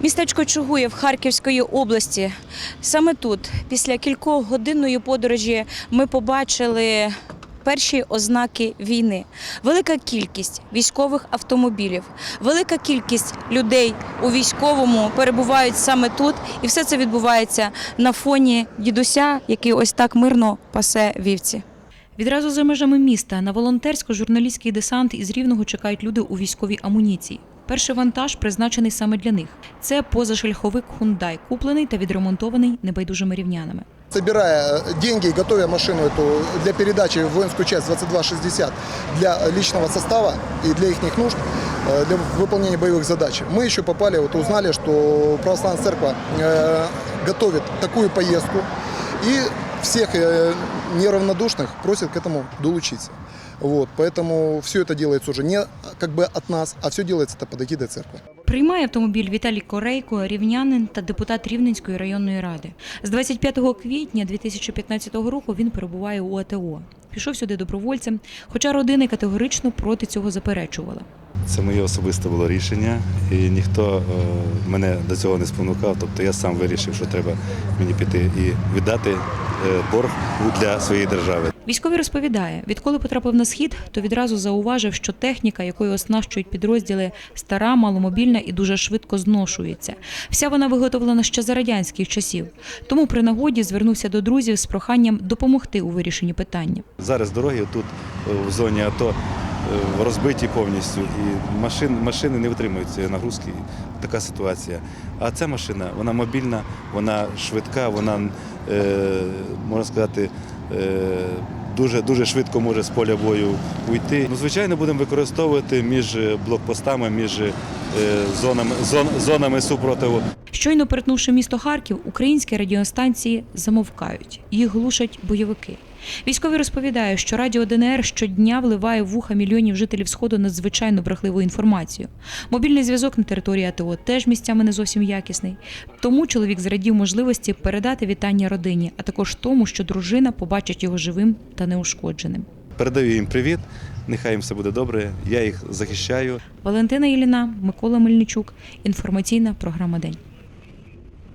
Містечко Чугуєв Харківської області. Саме тут, після кількох годинної подорожі, ми побачили перші ознаки війни. Велика кількість військових автомобілів, велика кількість людей у військовому перебувають саме тут, і все це відбувається на фоні дідуся, який ось так мирно пасе вівці. Відразу за межами міста на волонтерсько-журналістський десант із Рівного чекають люди у військовій амуніції. Перший вантаж призначений саме для них. Це позашляховик Hyundai, куплений та відремонтований небайдужими рівнянами. Собирая э, деньги и готовя машину эту для передачи в воинскую часть 2260 для личного состава и для их нужд, э, для выполнения боевых задач, мы еще попали, вот узнали, что Православная Церковь э, готовит такую поездку и всех э, неравнодушных просит к этому долучиться. Вот, поэтому все это делается уже не как бы от нас, а все делается это под эгидой церкви. Приймає автомобіль Віталій Корейко, рівнянин та депутат Рівненської районної ради. З 25 квітня 2015 року він перебуває у АТО. Пішов сюди добровольцем, хоча родини категорично проти цього заперечувала. Це моє особисте було рішення, і ніхто е, мене до цього не спонукав. Тобто я сам вирішив, що треба мені піти і віддати е, борг для своєї держави. Військовий розповідає, відколи потрапив на схід, то відразу зауважив, що техніка, якою оснащують підрозділи, стара, маломобільна і дуже швидко зношується. Вся вона виготовлена ще за радянських часів. Тому при нагоді звернувся до друзів з проханням допомогти у вирішенні питання. Зараз дороги тут е, в зоні АТО е, розбиті повністю, і машин, машини не витримують цієї нагрузки. Така ситуація. А ця машина, вона мобільна, вона швидка, вона, е, можна сказати, дуже, дуже швидко може з поля бою уйти. Ну, звичайно, будемо використовувати між блокпостами, між е, зонами, зон, зонами супротиву. Щойно перетнувши місто Харків, українські радіостанції замовкають. Їх глушать бойовики. Військові розповідають, що радіо ДНР щодня вливає в вуха мільйонів жителів Сходу надзвичайно брехливу інформацію. Мобільний зв'язок на території АТО теж місцями не зовсім якісний. Тому чоловік зрадів можливості передати вітання родині, а також тому, що дружина побачить його живим та неушкодженим. Передаю їм привіт, нехай їм все буде добре. Я їх захищаю. Валентина Іліна, Микола Мельничук. Інформаційна програма День.